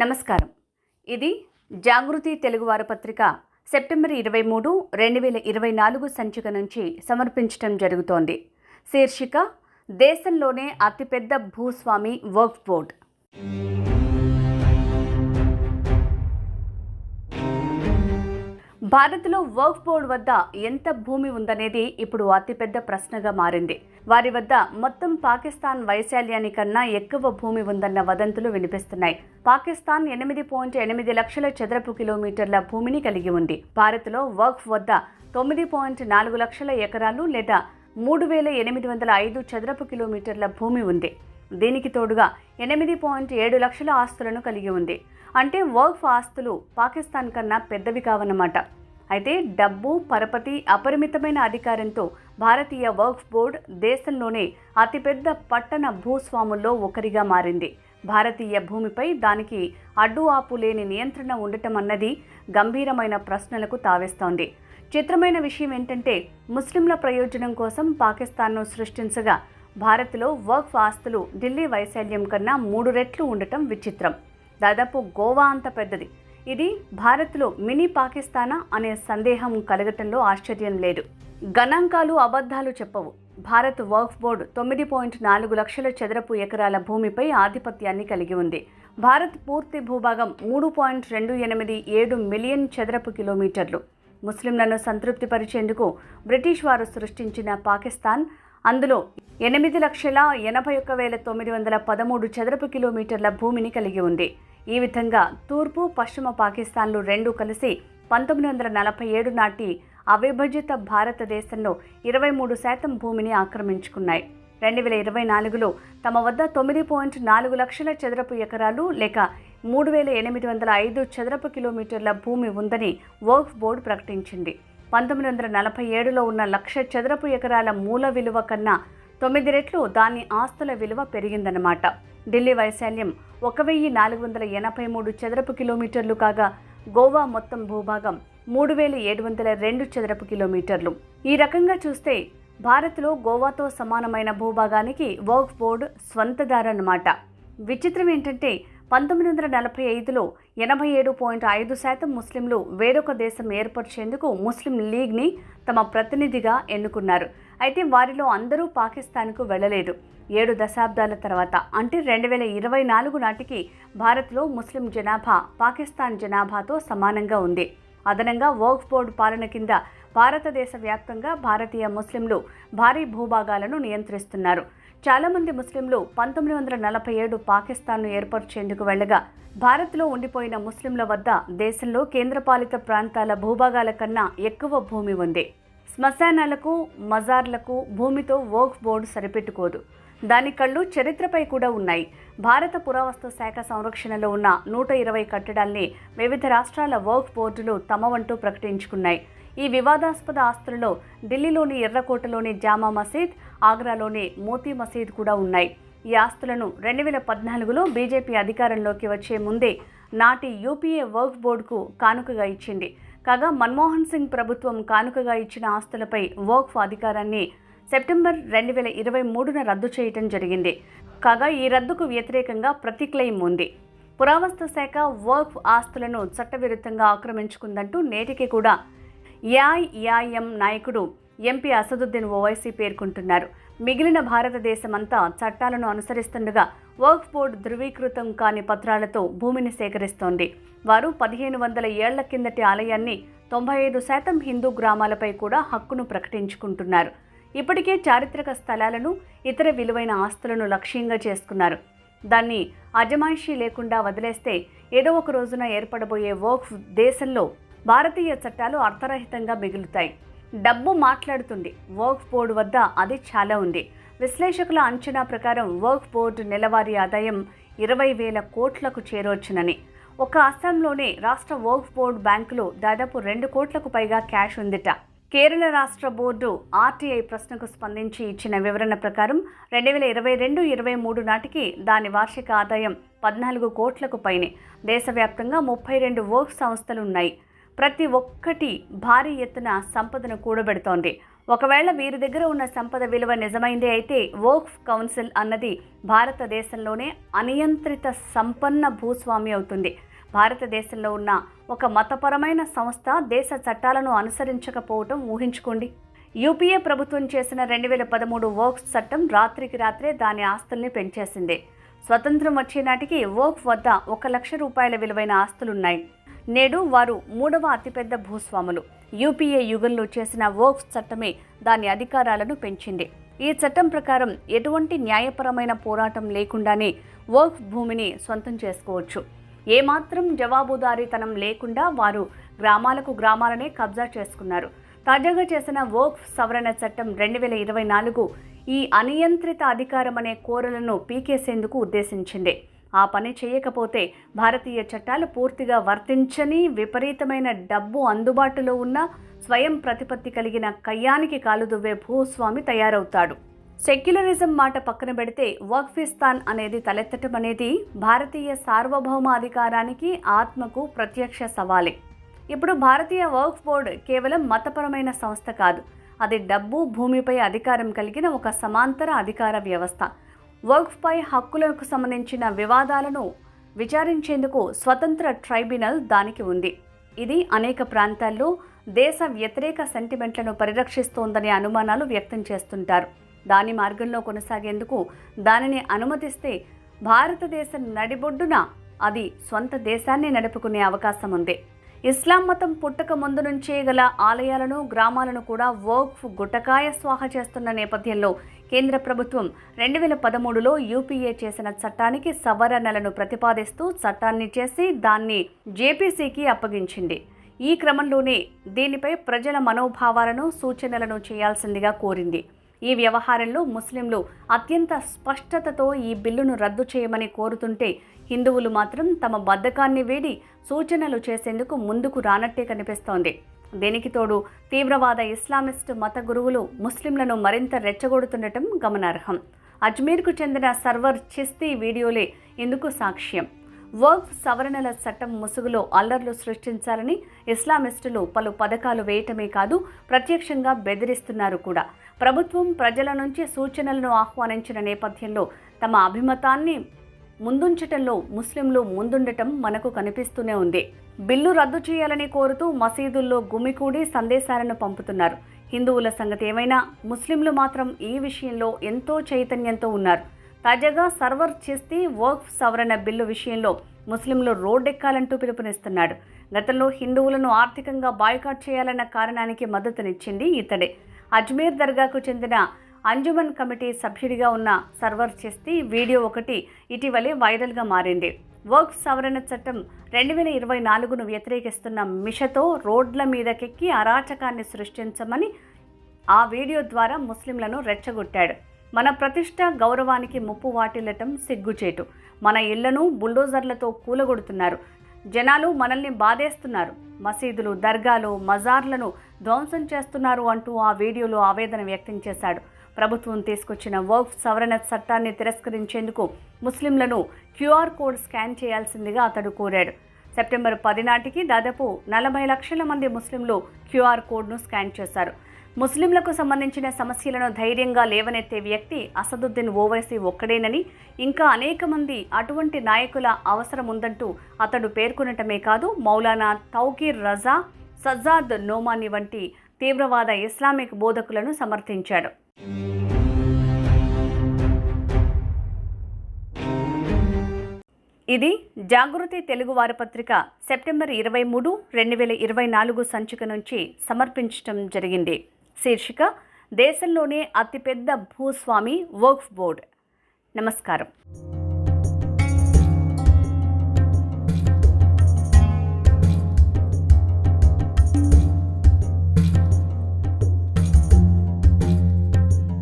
నమస్కారం. ఇది జాగృతి తెలుగువార పత్రిక సెప్టెంబర్ ఇరవై మూడు రెండు వేల ఇరవై నాలుగు సంచిక నుంచి సమర్పించడం జరుగుతోంది. శీర్షిక దేశంలోనే అతిపెద్ద భూస్వామి వర్క్ బోర్డ్ భారత్లో వర్క్ బోర్డ్ వద్ద ఎంత భూమి ఉందనేది ఇప్పుడు అతిపెద్ద ప్రశ్నగా మారింది. వారి వద్ద మొత్తం పాకిస్తాన్ వైశాల్యానికన్నా ఎక్కువ భూమి ఉందన్న వదంతులు వినిపిస్తున్నాయి. పాకిస్తాన్ ఎనిమిది పాయింట్ ఎనిమిది లక్షల చదరపు కిలోమీటర్ల భూమిని కలిగి ఉంది. భారత్లో వర్క్ వద్ద తొమ్మిది పాయింట్ నాలుగు లక్షల ఎకరాలు లేదా మూడు వేల ఎనిమిది వందల ఐదు చదరపు కిలోమీటర్ల భూమి ఉంది. దీనికి తోడుగా ఎనిమిది పాయింట్ ఏడు లక్షల ఆస్తులను కలిగి ఉంది. అంటే వర్క్ ఆస్తులు పాకిస్తాన్ కన్నా పెద్దవి కావన్నమాట. అయితే డబ్బు పరపతి అపరిమితమైన అధికారంతో భారతీయ వర్క్ బోర్డ్ దేశంలోనే అతిపెద్ద పట్టణ భూస్వాముల్లో ఒకరిగా మారింది. భారతీయ భూమిపై దానికి అడ్డు ఆపు లేని నియంత్రణ ఉండటం అన్నది గంభీరమైన ప్రశ్నలకు తావేస్తోంది. చిత్రమైన విషయం ఏంటంటే ముస్లింల ప్రయోజనం కోసం పాకిస్తాన్ను సృష్టించగా భారత్లో వర్క్ ఆస్తులు ఢిల్లీ వైశాల్యం కన్నా మూడు రెట్లు ఉండటం విచిత్రం. దాదాపు గోవా అంత పెద్దది. ఇది భారత్లో మినీ పాకిస్తానా అనే సందేహం కలగటంలో ఆశ్చర్యం లేదు. గణాంకాలు అబద్ధాలు చెప్పవు. భారత్ వర్క్ బోర్డు తొమ్మిది పాయింట్ నాలుగు లక్షల చదరపు ఎకరాల భూమిపై ఆధిపత్యాన్ని కలిగి ఉంది. భారత్ పూర్తి భూభాగం మూడు పాయింట్ రెండు ఎనిమిది ఏడు మిలియన్ చదరపు కిలోమీటర్లు. ముస్లింలను సంతృప్తిపరిచేందుకు బ్రిటిష్ వారు సృష్టించిన పాకిస్తాన్ అందులో ఎనిమిది లక్షల ఎనభై ఒక్క వేల తొమ్మిది వందల పదమూడు చదరపు కిలోమీటర్ల భూమిని కలిగి ఉంది. ఈ విధంగా తూర్పు పశ్చిమ పాకిస్తాన్లు రెండు కలిసి పంతొమ్మిది వందల నలభై ఏడు నాటి అవిభజిత భారతదేశంలో ఇరవై మూడు శాతం భూమిని ఆక్రమించుకున్నాయి. రెండు వేల ఇరవై నాలుగులో తమ వద్ద తొమ్మిది పాయింట్ నాలుగు లక్షల చదరపు ఎకరాలు లేక మూడు వేల ఎనిమిది వందల ఐదు చదరపు కిలోమీటర్ల భూమి ఉందని వర్క్ బోర్డు ప్రకటించింది. పంతొమ్మిది వందల నలభై ఏడులో ఉన్న లక్ష చదరపు ఎకరాల మూల విలువ కన్నా తొమ్మిది రెట్లు దాని ఆస్తుల విలువ పెరిగిందన్నమాట. ఢిల్లీ వైశాల్యం ఒక వెయ్యి నాలుగు వందల ఎనభై మూడు చదరపు కిలోమీటర్లు కాగా గోవా మొత్తం భూభాగం మూడు వేల ఏడు వందల రెండు చదరపు కిలోమీటర్లు. ఈ రకంగా చూస్తే భారత్లో గోవాతో సమానమైన భూభాగానికి వర్క్ బోర్డు స్వంతదారన్నమాట విచిత్రం ఏంటంటే పంతొమ్మిది వందల నలభై ఐదులో ఎనభై ఏడు పాయింట్ ఐదు శాతం ముస్లింలు వేరొక దేశం ఏర్పరిచేందుకు ముస్లిం లీగ్ని తమ ప్రతినిధిగా ఎన్నుకున్నారు. అయితే వారిలో అందరూ పాకిస్తాన్కు వెళ్ళలేదు. ఏడు దశాబ్దాల తర్వాత అంటే రెండు వేల ఇరవై నాలుగు నాటికి భారత్లో ముస్లిం జనాభా పాకిస్తాన్ జనాభాతో సమానంగా ఉంది. అదనంగా వర్క్ బోర్డు పాలన కింద భారతదేశ వ్యాప్తంగా భారతీయ ముస్లింలు భారీ భూభాగాలను నియంత్రిస్తున్నారు. చాలామంది ముస్లింలు పంతొమ్మిది వందల నలభై ఏడు పాకిస్తాన్ను ఏర్పరిచేందుకు వెళ్ళగా భారత్లో ఉండిపోయిన ముస్లింల వద్ద దేశంలో కేంద్రపాలిత ప్రాంతాల భూభాగాల కన్నా ఎక్కువ భూమి ఉంది. శ్మశానాలకు మజార్లకు భూమితో వర్క్ బోర్డు సరిపెట్టుకోదు. దాని కళ్ళు చరిత్రపై కూడా ఉన్నాయి. భారత పురావస్తు శాఖ సంరక్షణలో ఉన్న నూట ఇరవై కట్టడాల్ని వివిధ రాష్ట్రాల వర్క్ బోర్డులు తమ వంటూ ప్రకటించుకున్నాయి. ఈ వివాదాస్పద ఆస్తులలో ఢిల్లీలోని ఎర్రకోటలోని జామా మసీద్ ఆగ్రాలోని మోతీ మసీద్ కూడా ఉన్నాయి. ఈ ఆస్తులను రెండు వేల పద్నాలుగులో బీజేపీ అధికారంలోకి వచ్చే ముందే నాటి యూపీఏ వర్క్ బోర్డుకు కానుకగా ఇచ్చింది. కాగా మన్మోహన్ సింగ్ ప్రభుత్వం కానుకగా ఇచ్చిన ఆస్తులపై వర్క్ అధికారాన్ని సెప్టెంబర్ రెండు వేల ఇరవై మూడున రద్దు చేయటం జరిగింది. కాగా ఈ రద్దుకు వ్యతిరేకంగా ప్రతి క్లెయిమ్ ఉంది. పురావస్తు శాఖ వర్క్ ఆస్తులను చట్టవిరుద్ధంగా ఆక్రమించుకుందంటూ నేటికి కూడా ఏఐఏఐఎం నాయకుడు ఎంపీ అసదుద్దీన్ ఓవైసీ పేర్కొంటున్నారు. మిగిలిన భారతదేశమంతా చట్టాలను అనుసరిస్తుండగా వర్క్ బోర్డు ధృవీకృతం కాని పత్రాలతో భూమిని సేకరిస్తోంది. వారు పదిహేను వందల ఏళ్ళ కిందటి ఆలయాన్ని తొంభై ఐదు శాతం హిందూ గ్రామాలపై కూడా హక్కును ప్రకటించుకుంటున్నారు. ఇప్పటికే చారిత్రక స్థలాలను ఇతర విలువైన ఆస్తులను లక్ష్యంగా చేసుకున్నారు. దాన్ని అజమాయిషీ లేకుండా వదిలేస్తే ఏదో ఒక రోజున ఏర్పడబోయే వర్క్ దేశంలో భారతీయ చట్టాలు అర్థరహితంగా మిగులుతాయి. డబ్బు మాట్లాడుతుంది. వర్క్ బోర్డు వద్ద అది చాలా ఉంది. విశ్లేషకుల అంచనా ప్రకారం వర్క్ బోర్డు నెలవారీ ఆదాయం ఇరవై వేల కోట్లకు చేరవచ్చునని ఒక అస్సాంలోనే రాష్ట్ర వర్క్ బోర్డు బ్యాంకులో దాదాపు రెండు కోట్లకు పైగా క్యాష్ ఉందిట. కేరళ రాష్ట్ర బోర్డు ఆర్టీఐ ప్రశ్నకు స్పందించి ఇచ్చిన వివరణ ప్రకారం రెండు వేల ఇరవై రెండు ఇరవై మూడు నాటికి దాని వార్షిక ఆదాయం పద్నాలుగు కోట్లకు పైనే. దేశవ్యాప్తంగా ముప్పై రెండు వర్క్ సంస్థలు ఉన్నాయి ప్రతి ఒక్కటి భారీ ఎత్తున సంపదను కూడబెడుతోంది. ఒకవేళ వీరి దగ్గర ఉన్న సంపద విలువ నిజమైందే అయితే వోక్ఫ్ కౌన్సిల్ అన్నది భారతదేశంలోనే అనియంత్రిత సంపన్న భూస్వామి అవుతుంది. భారతదేశంలో ఉన్న ఒక మతపరమైన సంస్థ దేశ చట్టాలను అనుసరించకపోవటం ఊహించుకోండి. యూపీఏ ప్రభుత్వం చేసిన రెండు వేల పదమూడు వోక్స్ చట్టం రాత్రికి రాత్రే దాని ఆస్తుల్ని పెంచేసింది. స్వతంత్రం వచ్చే నాటికి వోక్ వద్ద ఒక లక్ష రూపాయల విలువైన ఆస్తులున్నాయి. నేడు వారు మూడవ అతిపెద్ద భూస్వాములు. యూపీఏ యుగంలో చేసిన వోక్స్ చట్టమే దాని అధికారాలను పెంచింది. ఈ చట్టం ప్రకారం ఎటువంటి న్యాయపరమైన పోరాటం లేకుండానే వోక్ భూమిని సొంతం చేసుకోవచ్చు. ఏమాత్రం జవాబుదారీతనం లేకుండా వారు గ్రామాలకు గ్రామాలనే కబ్జా చేసుకున్నారు. తాజాగా చేసిన వోక్ సవరణ చట్టం రెండు వేల ఇరవై నాలుగు ఈ అనియంత్రిత అధికారం అనే కోరలను పీకేసేందుకు ఉద్దేశించింది. ఆ పని చేయకపోతే భారతీయ చట్టాలు పూర్తిగా వర్తించని విపరీతమైన డబ్బు అందుబాటులో ఉన్న స్వయం ప్రతిపత్తి కలిగిన కయ్యానికి కాలుదువ్వే భూస్వామి తయారవుతాడు. సెక్యులరిజం మాట పక్కన పెడితే వక్ఫిస్తాన్ అనేది తలెత్తటం అనేది భారతీయ సార్వభౌమ అధికారానికి ఆత్మకు ప్రత్యక్ష సవాలే. ఇప్పుడు భారతీయ వర్క్ బోర్డ్ కేవలం మతపరమైన సంస్థ కాదు అది డబ్బు భూమిపై అధికారం కలిగిన ఒక సమాంతర అధికార వ్యవస్థ. వర్క్పై హక్కులకు సంబంధించిన వివాదాలను విచారించేందుకు స్వతంత్ర ట్రైబ్యునల్ దానికి ఉంది. ఇది అనేక ప్రాంతాల్లో దేశ వ్యతిరేక సెంటిమెంట్లను పరిరక్షిస్తోందనే అనుమానాలు వ్యక్తం చేస్తుంటారు. దాని మార్గంలో కొనసాగేందుకు దానిని అనుమతిస్తే భారతదేశ నడిబొడ్డున అది స్వంత దేశాన్ని నడుపుకునే అవకాశం ఉంది. ఇస్లాం మతం పుట్టక ముందు నుంచే గల ఆలయాలను గ్రామాలను కూడా వోక్ఫ్ గుటకాయ స్వాహ చేస్తున్న నేపథ్యంలో కేంద్ర ప్రభుత్వం రెండు వేల పదమూడులో యూపీఏ చేసిన చట్టానికి సవరణలను ప్రతిపాదిస్తూ చట్టాన్ని చేసి దాన్ని జేపీసీకి అప్పగించింది. ఈ క్రమంలోనే దీనిపై ప్రజల మనోభావాలను సూచనలను చేయాల్సిందిగా కోరింది. ఈ వ్యవహారంలో ముస్లింలు అత్యంత స్పష్టతతో ఈ బిల్లును రద్దు చేయమని కోరుతుంటే హిందువులు మాత్రం తమ బద్ధకాన్ని వేడి సూచనలు చేసేందుకు ముందుకు రానట్టే కనిపిస్తోంది. దీనికి తోడు తీవ్రవాద ఇస్లామిస్ట్ మత గురువులు ముస్లింలను మరింత రెచ్చగొడుతుండటం గమనార్హం. అజ్మీర్కు చెందిన సర్వర్ చిస్తీ వీడియోలే ఇందుకు సాక్ష్యం. వర్క్ సవరణల చట్టం ముసుగులో అల్లర్లు సృష్టించాలని ఇస్లామిస్టులు పలు పథకాలు వేయటమే కాదు ప్రత్యక్షంగా బెదిరిస్తున్నారు కూడా. ప్రభుత్వం ప్రజల నుంచి సూచనలను ఆహ్వానించిన నేపథ్యంలో తమ అభిమతాన్ని ముందుంచటంలో ముస్లింలు ముందుండటం మనకు కనిపిస్తూనే ఉంది. బిల్లు రద్దు చేయాలని కోరుతూ మసీదుల్లో గుమికూడి సందేశాలను పంపుతున్నారు. హిందువుల సంగతి ఏమైనా? ముస్లింలు మాత్రం ఈ విషయంలో ఎంతో చైతన్యంతో ఉన్నారు. తాజాగా సర్వర్ చేస్తే వర్క్ సవరణ బిల్లు విషయంలో ముస్లింలు రోడ్డెక్కాలంటూ పిలుపునిస్తున్నాడు. గతంలో హిందువులను ఆర్థికంగా బాయ్కాట్ చేయాలన్న కారణానికి మద్దతునిచ్చింది ఇతడే. అజ్మీర్ దర్గాకు చెందిన అంజుమన్ కమిటీ సభ్యుడిగా ఉన్న సర్వర్ చేస్తే వీడియో ఒకటి ఇటీవలే వైరల్గా మారింది. వర్క్ సవరణ చట్టం రెండు వేల ఇరవై నాలుగును వ్యతిరేకిస్తున్న మిషతో రోడ్ల మీదకెక్కి అరాచకాన్ని సృష్టించమని ఆ వీడియో ద్వారా ముస్లింలను రెచ్చగొట్టాడు. మన ప్రతిష్ట గౌరవానికి ముప్పు వాటిల్లటం సిగ్గుచేటు. మన ఇళ్ళను బుల్డోజర్లతో కూలగొడుతున్నారు. జనాలు మనల్ని బాధేస్తున్నారు. మసీదులు దర్గాలు మజార్లను ధ్వంసం చేస్తున్నారు అంటూ ఆ వీడియోలో ఆవేదన వ్యక్తం చేశాడు. ప్రభుత్వం తీసుకొచ్చిన వర్క్ సవరణ చట్టాన్ని తిరస్కరించేందుకు ముస్లింలను క్యూఆర్ కోడ్ స్కాన్ చేయాల్సిందిగా అతడు కోరాడు. సెప్టెంబర్ పది నాటికి దాదాపు నలభై లక్షల మంది ముస్లింలు క్యూఆర్ కోడ్ను స్కాన్ చేశారు. ముస్లింలకు సంబంధించిన సమస్యలను ధైర్యంగా లేవనెత్తే వ్యక్తి అసదుద్దీన్ ఓవైసీ ఒక్కడేనని ఇంకా అనేక మంది అటువంటి నాయకుల అవసరం ఉందంటూ అతడు పేర్కొనటమే కాదు మౌలానా తౌకీర్ రజా సజ్జాద్ నోమాని వంటి తీవ్రవాద ఇస్లామిక్ బోధకులను సమర్థించాడు. ఇది జాగృతి తెలుగు వారపత్రిక సెప్టెంబర్ ఇరవై మూడు రెండు వేల ఇరవై నాలుగు సంచిక నుంచి సమర్పించటం జరిగింది. శీర్షిక దేశంలోనే అతిపెద్ద భూస్వామి వర్క్ఫ్ బోర్డ్. నమస్కారం.